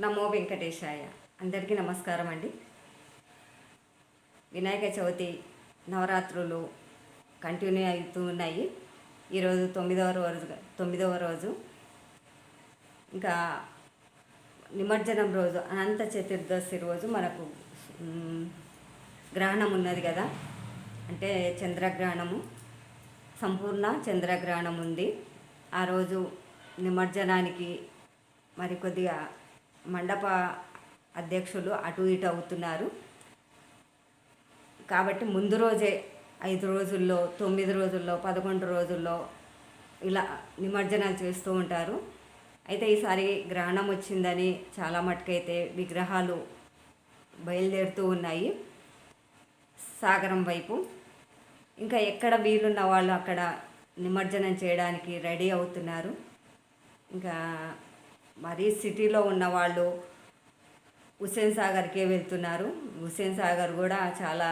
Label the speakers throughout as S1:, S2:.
S1: నమో వెంకటేశాయ. అందరికీ నమస్కారం అండి. వినాయక చవితి నవరాత్రులు కంటిన్యూ అవుతూ ఉన్నాయి. ఈరోజు తొమ్మిదవ రోజు తొమ్మిదవ రోజు. ఇంకా నిమజ్జనం రోజు అనంత చతుర్దశి రోజు మనకు గ్రహణం ఉన్నది కదా. అంటే చంద్రగ్రహణము సంపూర్ణ చంద్రగ్రహణం ఉంది. ఆ రోజు నిమజ్జనానికి మరి కొద్దిగా మండప అధ్యక్షులు అటు ఇటు అవుతున్నారు. కాబట్టి ముందు రోజే ఐదు రోజుల్లో తొమ్మిది రోజుల్లో పదకొండు రోజుల్లో ఇలా నిమజ్జనాలు చేస్తూ ఉంటారు. అయితే ఈసారి గ్రహణం వచ్చిందని చాలా మటుకైతే విగ్రహాలు బయలుదేరుతూ ఉన్నాయి. సాగరం వైపు. ఇంకా ఎక్కడ వీలున్న వాళ్ళు అక్కడ నిమజ్జనం చేయడానికి రెడీ అవుతున్నారు. ఇంకా మరీ సిటీలో ఉన్న వాళ్ళు హుస్సేన్ సాగర్కే వెళ్తున్నారు. హుస్సేన్ సాగర్ కూడా చాలా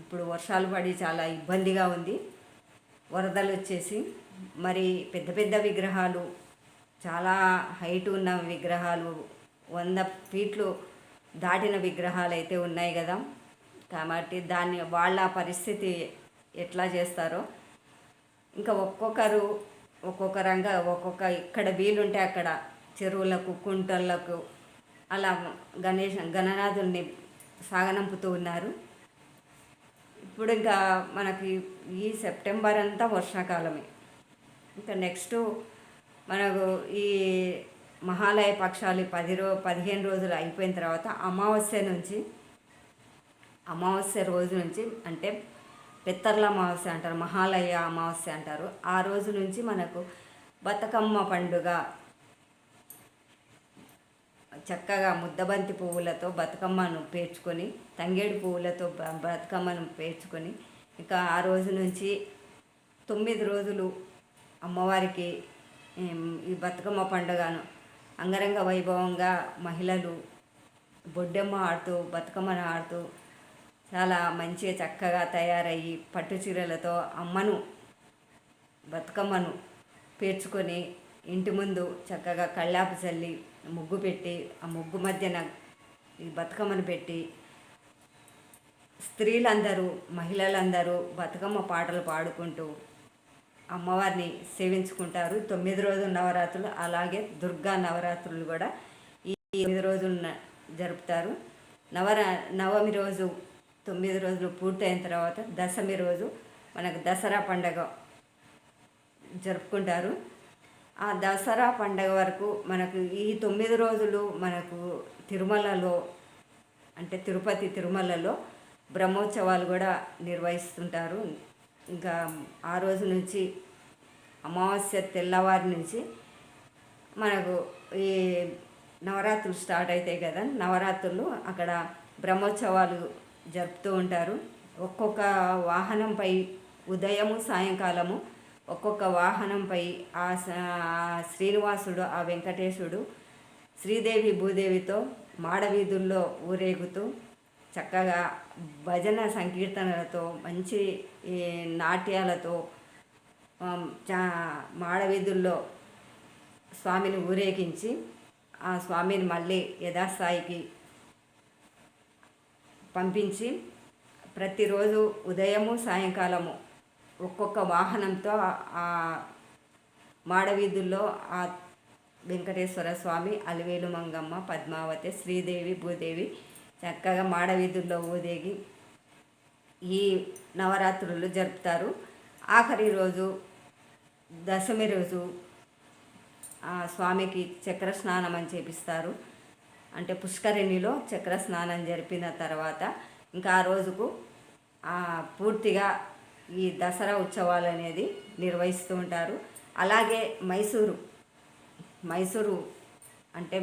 S1: ఇప్పుడు వర్షాలు పడి చాలా ఇబ్బందిగా ఉంది. వరదలు వచ్చేసి మరి పెద్ద పెద్ద విగ్రహాలు చాలా హైట్ ఉన్న విగ్రహాలు వంద ఫీట్లు దాటిన విగ్రహాలు అయితే ఉన్నాయి కదా. కాబట్టి దాన్ని వాళ్ళ పరిస్థితి ఎట్లా చేస్తారో. ఇంకా ఒక్కొక్కరు ఒక్కొక్క రంగా ఒక్కొక్క ఇక్కడ వీలుంటే అక్కడ చెరువులకు కుంటలకు అలా గణేష్ గణనాథుల్ని సాగనంపుతూ ఉన్నారు. ఇప్పుడు ఇంకా మనకి ఈ సెప్టెంబర్ అంతా వర్షాకాలమే. ఇంకా నెక్స్ట్ మనకు ఈ మహాలయ పక్షాలు పది రో పదిహేను రోజులు అయిపోయిన తర్వాత అమావాస్య నుంచి అమావాస్య రోజు నుంచి అంటే పెత్తర్ల అమావాస్య అంటారు మహాలయ అమావాస్య అంటారు. ఆ రోజు నుంచి మనకు బతుకమ్మ పండుగ చక్కగా ముద్దబంతి పువ్వులతో బతుకమ్మను పేర్చుకొని తంగేడు పువ్వులతో బ- బతుకమ్మను పేర్చుకొని ఇంకా ఆ రోజు నుంచి తొమ్మిది రోజులు అమ్మవారికి ఈ బతుకమ్మ పండుగను అంగరంగ వైభవంగా మహిళలు బొడ్డెమ్మ ఆడుతూ బతుకమ్మను ఆడుతూ చాలా మంచిగా చక్కగా తయారయ్యి పట్టు చీరలతో అమ్మను బతుకమ్మను పేర్చుకొని ఇంటి ముందు చక్కగా కళ్ళాపు చల్లి ముగ్గు పెట్టి ఆ ముగ్గు మధ్యన ఈ బతుకమ్మను పెట్టి స్త్రీలందరూ మహిళలందరూ బతుకమ్మ పాటలు పాడుకుంటూ అమ్మవారిని సేవించుకుంటారు. తొమ్మిది రోజుల నవరాత్రులు అలాగే దుర్గా నవరాత్రులు కూడా ఈ తొమ్మిది రోజులు న- జరుపుతారు. నవర నవమి రోజు తొమ్మిది రోజులు పూర్తయిన తర్వాత దశమి రోజు మనకు దసరా పండగ జరుపుకుంటారు. ఆ దసరా పండగ వరకు మనకు ఈ తొమ్మిది రోజులు మనకు తిరుమలలో అంటే తిరుపతి తిరుమలలో బ్రహ్మోత్సవాలు కూడా నిర్వహిస్తుంటారు. ఇంకా ఆ రోజు నుంచి అమావాస్య తెల్లవారి నుంచి మనకు ఈ నవరాత్రులు స్టార్ట్ అవుతాయి కదా నవరాత్రులు అక్కడ బ్రహ్మోత్సవాలు జరుపుతూ ఉంటారు. ఒక్కొక్క వాహనంపై ఉదయము సాయంకాలము ఒక్కొక్క వాహనంపై ఆ స- శ్రీనివాసుడు ఆ వెంకటేశుడు శ్రీదేవి భూదేవితో మాడవీధుల్లో ఊరేగుతూ చక్కగా భజన సంకీర్తనలతో మంచి నాట్యాలతో చా మాడవీధుల్లో స్వామిని ఊరేగించి ఆ స్వామిని మళ్ళీ యథాస్థాయికి పంపించి ప్రతిరోజు ఉదయము సాయంకాలము ఒక్కొక్క వాహనంతో ఆ- మాడవీధుల్లో ఆ వెంకటేశ్వర స్వామి అలివేలు మంగమ్మ పద్మావతి శ్రీదేవి భూదేవి చక్కగా మాడవీధుల్లో ఊదేగి ఈ నవరాత్రులు జరుపుతారు. ఆఖరి రోజు దశమి రోజు ఆ స్వామికి చక్ర స్నానం అని చేపిస్తారు. అంటే పుష్కరిణిలో చక్ర స్నానం జరిపిన తర్వాత ఇంకా ఆ రోజుకు పూర్తిగా ఈ దసరా ఉత్సవాలు అనేది నిర్వహిస్తూ ఉంటారు. అలాగే మైసూరు మైసూరు అంటే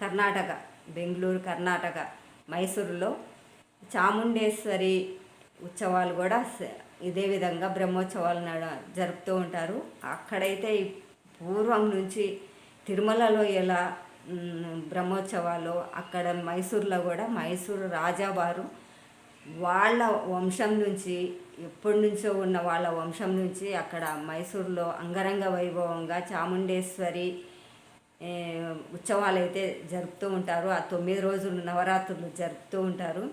S1: కర్ణాటక బెంగళూరు కర్ణాటక మైసూరులో చాముండేశ్వరి ఉత్సవాలు కూడా ఇదే విధంగా బ్రహ్మోత్సవాలు జరుపుతూ ఉంటారు. అక్కడైతే పూర్వం నుంచి తిరుమలలో ఎలా బ్రహ్మోత్సవాలు అక్కడ మైసూర్లో కూడా మైసూరు రాజావారు వాళ్ళ వంశం నుంచి ఎప్పటి నుంచో ఉన్న వాళ్ళ వంశం నుంచి అక్కడ మైసూరులో అంగరంగ వైభవంగా చాముండేశ్వరి ఉత్సవాలు అయితే జరుపుతూ ఉంటారు. ఆ తొమ్మిది రోజులు నవరాత్రులు జరుపుతూ ఉంటారు.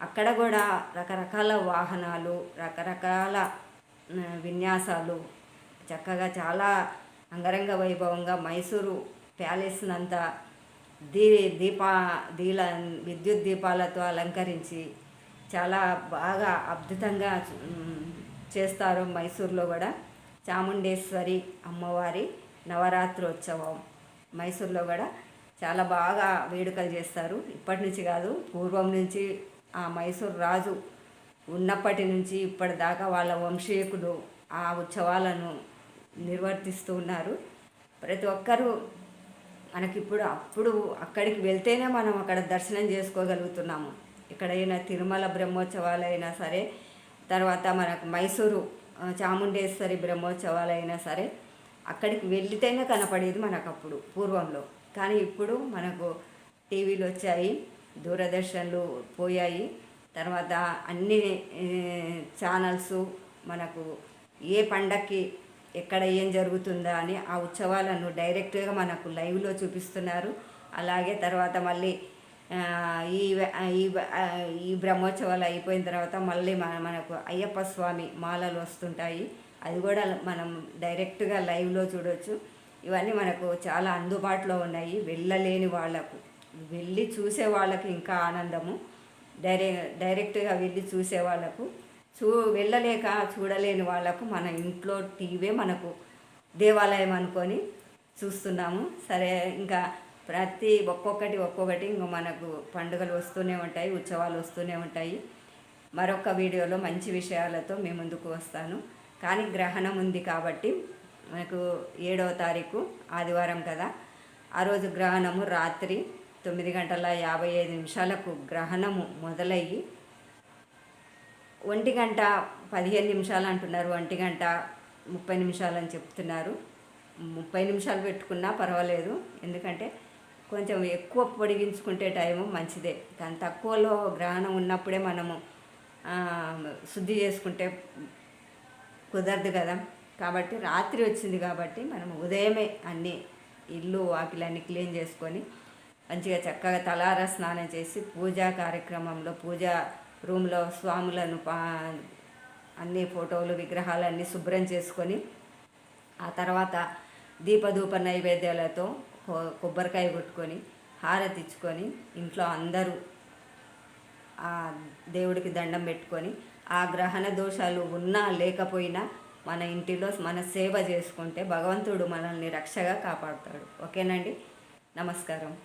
S1: అక్కడ కూడా రకరకాల వాహనాలు రకరకాల విన్యాసాలు. చక్కగా చాలా అంగరంగ వైభవంగా మైసూరు ప్యాలెస్నంతా దీ దీపా దీల విద్యుత్ దీపాలతో అలంకరించి చాలా బాగా అద్భుతంగా చేస్తారు మైసూర్లో కూడా. చాముండేశ్వరి అమ్మవారి నవరాత్రోత్సవం మైసూర్లో కూడా. చాలా బాగా వేడుకలు చేస్తారు. ఇప్పటి నుంచి కాదు పూర్వం నుంచి ఆ మైసూర్ రాజు ఉన్నప్పటి నుంచి ఇప్పటిదాకా వాళ్ళ వంశీకులు ఆ ఉత్సవాలను నిర్వర్తిస్తూ ఉన్నారు. ప్రతి ఒక్కరూ మనకిప్పుడు అప్పుడు అక్కడికి వెళ్తేనే మనం అక్కడ దర్శనం చేసుకోగలుగుతున్నాము. ఎక్కడైనా తిరుమల బ్రహ్మోత్సవాలు అయినా సరే తర్వాత మనకు మైసూరు చాముండేశ్వరి బ్రహ్మోత్సవాలు అయినా సరే అక్కడికి వెళ్తేనే కనపడేది మనకు అప్పుడు పూర్వంలో. కానీ ఇప్పుడు మనకు టీవీలు వచ్చాయి దూరదర్శన్లు పోయాయి తర్వాత అన్ని ఛానల్స్ మనకు ఏ పండక్కి ఎక్కడ ఏం జరుగుతుందా అని ఆ ఉత్సవాలను డైరెక్ట్గా మనకు లైవ్లో చూపిస్తున్నారు. అలాగే తర్వాత మళ్ళీ ఈ ఈ ఈ బ్రహ్మోత్సవాలు అయిపోయిన తర్వాత మళ్ళీ మన మనకు అయ్యప్ప స్వామి మాలలు వస్తుంటాయి. అది కూడా మనం డైరెక్ట్గా లైవ్లో చూడొచ్చు. ఇవన్నీ మనకు చాలా అందుబాటులో ఉన్నాయి. వెళ్ళలేని వాళ్ళకు వెళ్ళి చూసే వాళ్ళకి ఇంకా ఆనందము. డైరె డైరెక్ట్గా వెళ్ళి చూసే వాళ్ళకు చూ వెళ్ళలేక చూడలేని వాళ్ళకు మన ఇంట్లో టీవీ మనకు దేవాలయం అనుకొని చూస్తున్నాము. సరే ఇంకా ప్రతి ఒక్కొక్కటి ఒక్కొక్కటి ఇంక మనకు పండుగలు వస్తూనే ఉంటాయి ఉత్సవాలు వస్తూనే ఉంటాయి. మరొక వీడియోలో మంచి విషయాలతో మీ ముందుకు వస్తాను. కానీ గ్రహణం ఉంది కాబట్టి మనకు ఏడవ తారీఖు ఆదివారం కదా. ఆ రోజు గ్రహణము రాత్రి తొమ్మిది గంటల యాభై ఐదు నిమిషాలకు గ్రహణము మొదలయ్యి ఒంటి గంట పదిహేను నిమిషాలు అంటున్నారు. ఒంటి గంట ముప్పై నిమిషాలు అని చెప్తున్నారు. ముప్పై నిమిషాలు పెట్టుకున్నా పర్వాలేదు. ఎందుకంటే కొంచెం ఎక్కువ పొడిగించుకుంటే టైము మంచిదే. కానీ తక్కువలో గ్రహణం ఉన్నప్పుడే మనము శుద్ధి చేసుకుంటే కుదరదు కదా. కాబట్టి రాత్రి వచ్చింది కాబట్టి మనం ఉదయమే అన్నీ ఇల్లు వాకిలన్నీ క్లీన్ చేసుకొని మంచిగా చక్కగా తలారా స్నానం చేసి పూజా కార్యక్రమంలో పూజా రూమ్లో స్వాములను పా అన్ని ఫోటోలు విగ్రహాలు అన్నీ శుభ్రం చేసుకొని ఆ తర్వాత దీపధూప నైవేద్యాలతో కొబ్బరికాయ కొట్టుకొని హారతి ఇచ్చుకొని ఇంట్లో అందరూ ఆ దేవుడికి దండం పెట్టుకొని ఆ గ్రహణ దోషాలు ఉన్నా లేకపోయినా మన ఇంటిలో మన సేవ చేసుకుంటే భగవంతుడు మనల్ని రక్షగా కాపాడుతాడు. ఓకేనండి? నమస్కారం.